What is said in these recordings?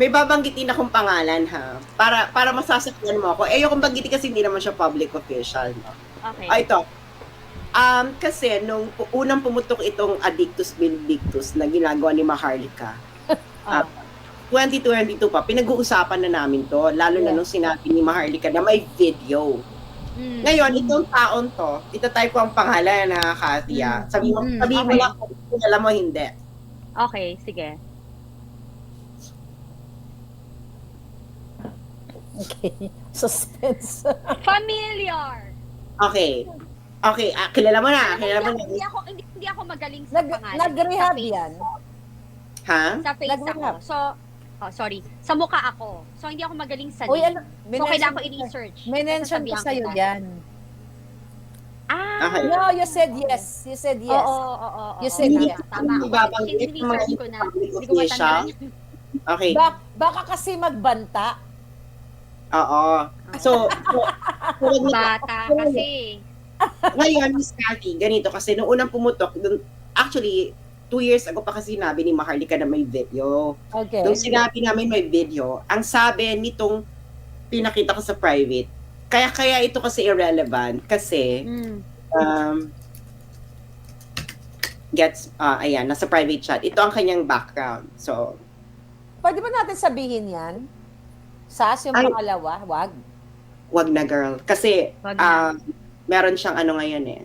may babanggitin akong pangalan ha. Para para masasakyan mo ako. Eh, yung banggitin kasi hindi naman siya public official. No? Okay. Ah, ito. Um, kasi nung unang pumutok itong Addictus Benedictus na ginagawa ni Maharlika, Ah. 2022 pa, pinag-uusapan na namin to, lalo na Yeah. nung sinabi ni Maharlika na may video. Mm. Ngayon, itong taon to, itatype ko ang pangalan na Katia. Mm. Sabi mo, Mm, sabi mo okay. lang kung alam mo hindi. Okay, sige. Okay. Suspense. Familiar. Okay. Okay, ah, kilala mo na. Kilala mo na. hindi ako hindi, hindi ako magaling sa Nag, pangalan. nag-rehab sa face. yan. Ha? Sa face Nag-rehab. ako. So, oh, sorry. Sa mukha ako. So, hindi ako magaling sa Uy, name. ano, So, kailangan ko i-research. May mention ko Sasabihan sa'yo kita. yan. Ah, Okay. No, you said yes. You said yes. Oo, oo, oo. You said yes. Tama. Hindi babanggit Kasi yung mga research ko na. public Hindi ko official. matandaan. Okay. Bak, baka kasi magbanta. Oo. So, so, so Bata kasi. ngayon, Miss Cathy, ganito, kasi nung unang pumutok, dun, actually, two years ago pa kasi sinabi ni Maharlika na may video. Okay. Nung sinabi namin may video, ang sabi nitong pinakita ko sa private, kaya kaya ito kasi irrelevant kasi Mm. um, gets, ah ayan, nasa private chat. Ito ang kanyang background. So, Pwede ba natin sabihin yan? Sas yung Ay. pangalawa? Wag. wag na girl. Kasi, Wag ah, na. meron siyang ano ngayon eh.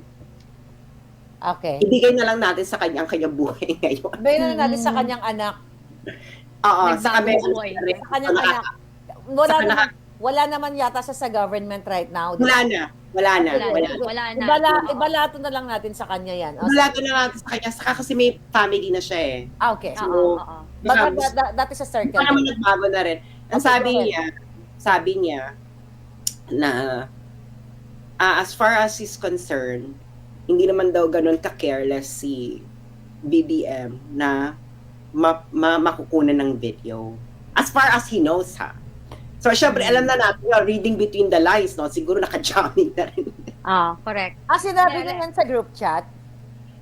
Okay. Ibigay na lang natin sa kanya ang kanyang buhay ngayon. Bayan na natin sa Mm. kanyang anak. Oo, sa Nagbagong kanya. buhay. Sa kanyang anak. Wala Sa naman, wala naman yata siya sa government right now. Wala na. Wala na. Wala, Wala na, na. wala na. Ibala, ibalato na lang natin sa kanya yan. O, Wala to na natin sa kanya. Saka kasi may family na siya eh. ah, okay. Oo, So, oo, oo. Baka Baka, da- da- dati sa circle. baka naman nagbago na rin. Ang Okay, sabi niya, sabi niya, na ah, as far as he's concerned, hindi naman daw ganun ka-careless si BBM na ma- ma- makukunan ng video. As far as he knows, ha? So, syempre, Mm. alam na natin, yun, reading between the lines, no? Siguro naka-jamming na rin. Ah, correct. Ah, sinabi niya yan sa group chat?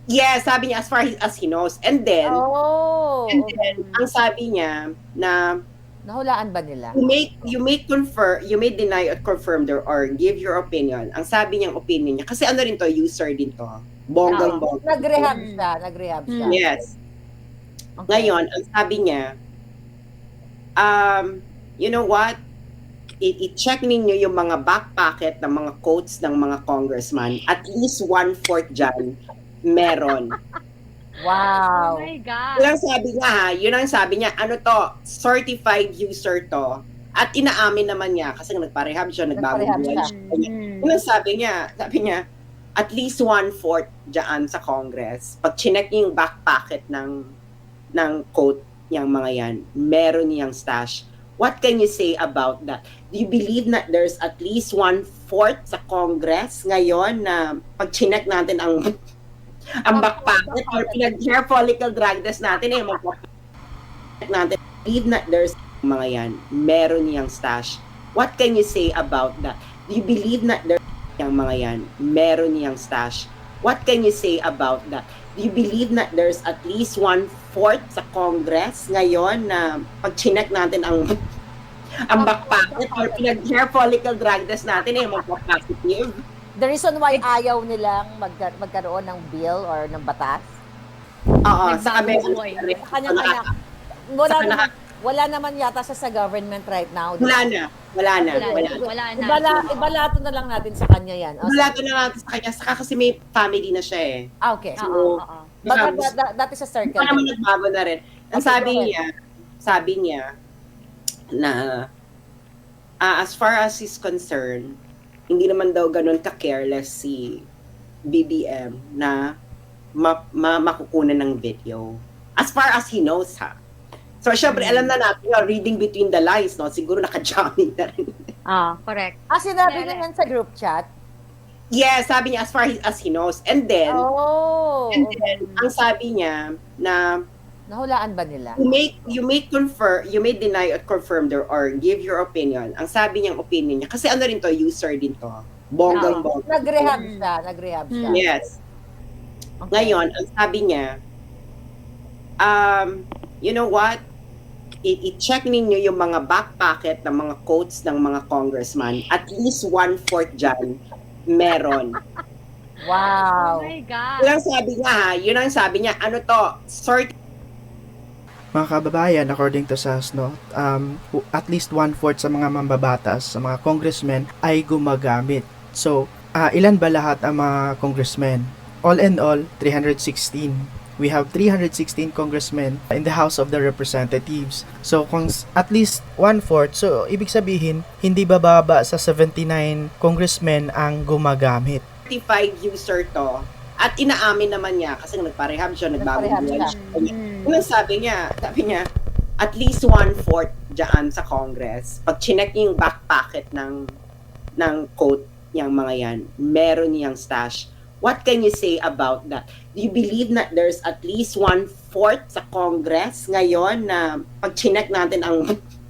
Yes, sabi niya, as far as he knows. And then, Oh. and then, ang sabi niya, na Nahulaan ba nila? you may you may confer you may deny or confirm there or give your opinion ang sabi niyang opinion niya kasi ano rin to user din to bonggang bongga Nag-rehab Mm. siya. Nag-rehab siya. Mm. yes Okay. ngayon ang sabi niya um you know what I- i-check ninyo yung mga back pocket ng mga quotes ng mga congressman at least one-fourth dyan meron Wow. Oh my God. yun ang sabi niya ha yun ang sabi niya ano to certified user to at inaamin naman niya kasi nagparehab siya nagbagong buhay siya. Mm. Ano sabi niya? Sabi niya, at least one-fourth dyan sa Congress. Pag chinek yung back pocket ng, ng coat niyang mga yan, meron niyang stash. What can you say about that? Do you believe na there's at least one-fourth sa Congress ngayon na pag chinek natin ang ang back pocket or pinag-hair follicle drug test natin eh, mag natin, believe na there's mga yan, meron niyang stash. What can you say about that? Do you believe na there's yung mga yan, meron niyang stash? What can you say about that? Do you believe na there's at least one-fourth sa Congress ngayon na pag natin ang ang back pocket or pinag-hair follicle drug test natin eh, magpa-positive? The reason why ayaw nilang magka- magkaroon ng bill or ng batas, Oo, sa kami. sa kanyang anak, wala Saka naman, wala naman yata siya sa government right now. Wala na. Wala na. Wala, Wala na, na. wala na. Ibala, ibalato na lang natin sa kanya yan. O, Wala to na natin sa kanya. Saka kasi may family na siya eh. ah, okay. Oo, oo. Da- da- dati sa circle. Baka naman nagbago na rin. Ang Okay, sabi niya, sabi niya na ah, as far as he's concerned, hindi naman daw ganun ka-careless si BBM na ma- ma- makukunan ng video. As far as he knows, ha? So, syempre, alam na natin, yun, reading between the lines, no? Siguro naka-jamming na rin. Ah, correct. Ah, sinabi niya yan sa group chat? yes, sabi niya, as far as he knows. And then, Oh. and okay. then, ang sabi niya na Nahulaan ba nila? you may you may confer you may deny or confirm there or give your opinion ang sabi niyang opinion niya kasi ano rin to user din to bonggang Oo. bongga Nag-rehab Mm. siya. Nag-rehab siya. Mm. yes Okay. ngayon ang sabi niya um you know what i-check ninyo yung mga back pocket ng mga coats ng mga congressman. At least one-fourth dyan, meron. Oh Wow. my God. Yun ang sabi niya ha, yun ang sabi niya, ano to, sort Mga kababayan, according to SAS, no, um, at least one-fourth sa mga mambabatas, sa mga congressmen, ay gumagamit. So, ah, ilan ba lahat ang mga congressmen? All in all, 316. We have 316 congressmen in the House of the Representatives. So, kung at least one-fourth, so ibig sabihin, hindi bababa sa 79 congressmen ang gumagamit. 35 user to. At inaamin naman niya kasi nagparehab siya, nagbagong siya. Mm. Ano sabi niya? Sabi niya, at least one-fourth dyan sa Congress. Pag chinek yung back pocket ng, ng coat niyang mga yan, meron niyang stash. What can you say about that? Do you believe that there's at least one-fourth sa Congress ngayon na pag chinek natin ang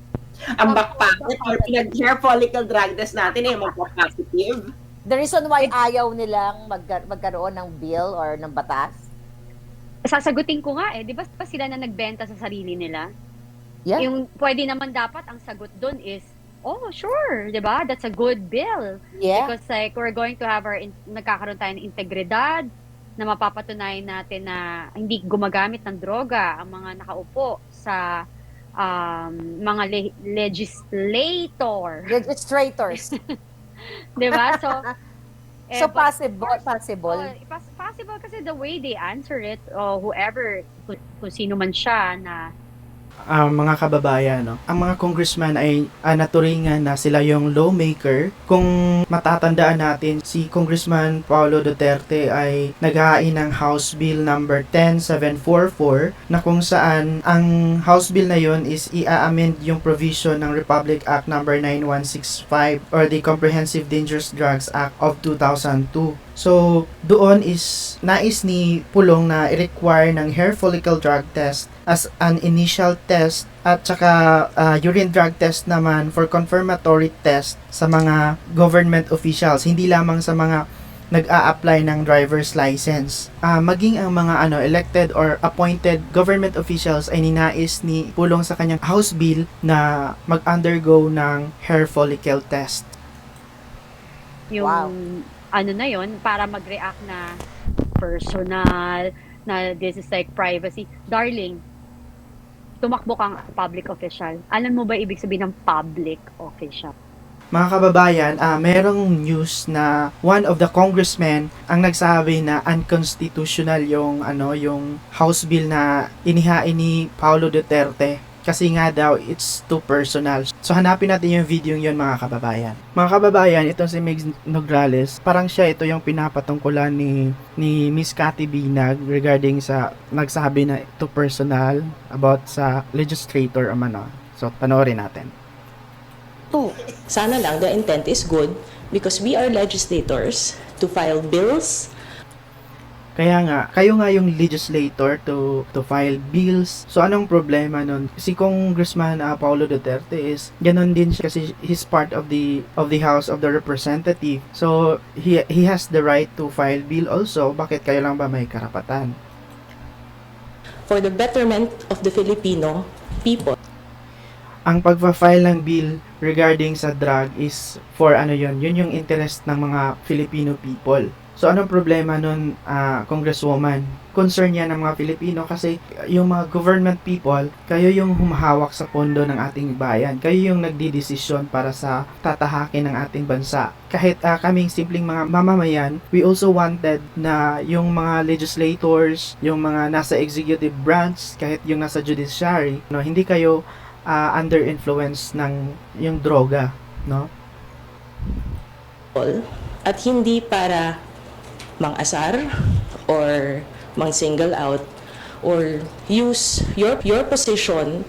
ang back pocket or pinag-hair follicle drug test natin eh, magpa-positive? The reason why ayaw nilang magka- magkaroon ng bill or ng batas? Sasagutin ko nga eh, di ba pa sila na nagbenta sa sarili nila? Yeah. Yung pwede naman dapat ang sagot doon is, oh sure, di ba? That's a good bill. Yeah. Because like we're going to have our in- nagkakaroon tayo ng integridad na mapapatunayan natin na hindi gumagamit ng droga ang mga nakaupo sa um, mga le- legislator, Registrators. 'di ba? So eh, so but- possible, possible. Oh, pas- possible kasi the way they answer it, or whoever, kung, kung sino man siya na Ah, mga kababayan, no? ang mga congressman ay ah, naturingan na sila yung lawmaker. Kung matatandaan natin, si Congressman Paulo Duterte ay naghain ng House Bill number 10744 na kung saan ang House Bill na yon is i-amend yung provision ng Republic Act number 9165 or the Comprehensive Dangerous Drugs Act of 2002. So, doon is nais ni Pulong na i-require ng hair follicle drug test as an initial test at saka uh, urine drug test naman for confirmatory test sa mga government officials, hindi lamang sa mga nag-a-apply ng driver's license. Ah, maging ang mga ano elected or appointed government officials ay ninais ni Pulong sa kanyang House Bill na mag-undergo ng hair follicle test. yung Wow. Ano na yon para mag-react na personal, na this is like privacy. Darling, tumakbo kang public official. Alam mo ba ibig sabihin ng public official? Mga kababayan, ah merong news na one of the congressmen ang nagsabi na unconstitutional yung ano yung House Bill na inihain ni Paulo Duterte kasi nga daw it's too personal. So hanapin natin yung video yun mga kababayan. Mga kababayan, itong si Migs Nograles, parang siya ito yung pinapatungkulan ni ni Miss Cathy Binag regarding sa nagsabi na too personal about sa legislator o ano. So panoorin natin. Two, sana lang the intent is good because we are legislators to file bills, Kaya nga, kayo nga yung legislator to to file bills. So anong problema nun? Si Congressman uh, Paulo Duterte is ganun din siya kasi he's part of the of the House of the Representative. So he he has the right to file bill also. Bakit kayo lang ba may karapatan? for the betterment of the Filipino people. Ang pagpa-file ng bill regarding sa drug is for ano yon yun yung interest ng mga Filipino people. So anong problema nun, ah, Congresswoman? Concern yan ng mga Filipino kasi yung mga government people, kayo yung humahawak sa pondo ng ating bayan. Kayo yung nagdidesisyon para sa tatahakin ng ating bansa. Kahit ah, kaming simpleng mga mamamayan, we also wanted na yung mga legislators, yung mga nasa executive branch, kahit yung nasa judiciary, no, hindi kayo ah, under influence ng yung droga, no? at hindi para mang-asar or mang-single out or use your your position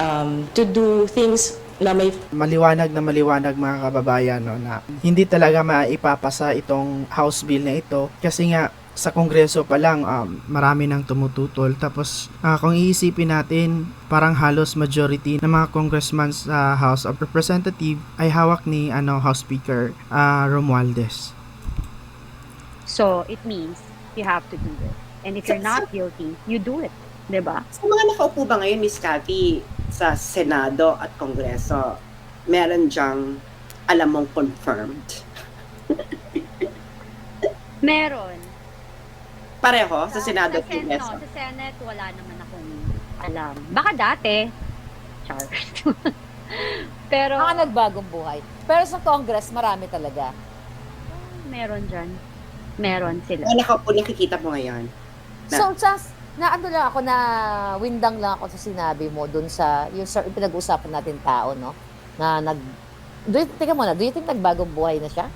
um, to do things na may maliwanag na maliwanag mga kababayan no na hindi talaga maipapasa itong House Bill na ito kasi nga sa Kongreso pa lang um, marami nang tumututol tapos ah, kung iisipin natin parang halos majority ng mga congressman sa House of Representative ay hawak ni ano House Speaker ah, Romualdez. So, it means you have to do it. And if you're not guilty, you do it. 'Di ba? Sa mga nakaupo ba ngayon, Miss Cathy, sa Senado at Kongreso, meron diyang alam mong confirmed. Meron. Pareho sa Senado at sa, Sen- Kongreso. no, sa Senate, wala naman akong alam. Baka dati. Char. Pero, Mga nagbagong buhay. Pero sa Congress, marami talaga. meron dyan. Meron sila. Ano ka po nakikita mo ngayon? Na- So, just, na ano lang ako, na windang lang ako sa sinabi mo dun sa, yung, sa, yung pinag-uusapan natin tao, no? Na nag, do you, teka muna, do you think nagbagong buhay na siya?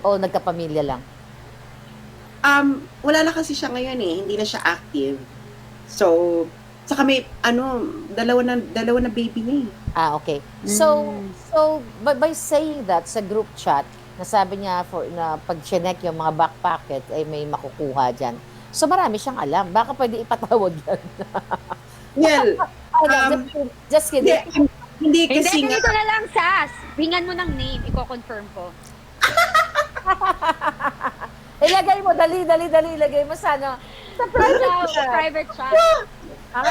O nagkapamilya lang? Um, wala na kasi siya ngayon eh, hindi na siya active. So, saka may ano, dalawa na dalawa na baby niya eh. Ah, okay. So, Mm. so by, by saying that sa group chat, nasabi niya for na pag chinek yung mga back pocket ay may makukuha diyan. So marami siyang alam. Baka pwede ipatawag yan. Well, Um, just, kidding. just hindi, kidding. hindi Hindi, kasi nga, ganito na lang, Sas. Hingan mo ng name. Iko-confirm ko. Ilagay mo, dali, dali, dali, ilagay mo sa ano. Sa private Sa chat. private chat. Ah,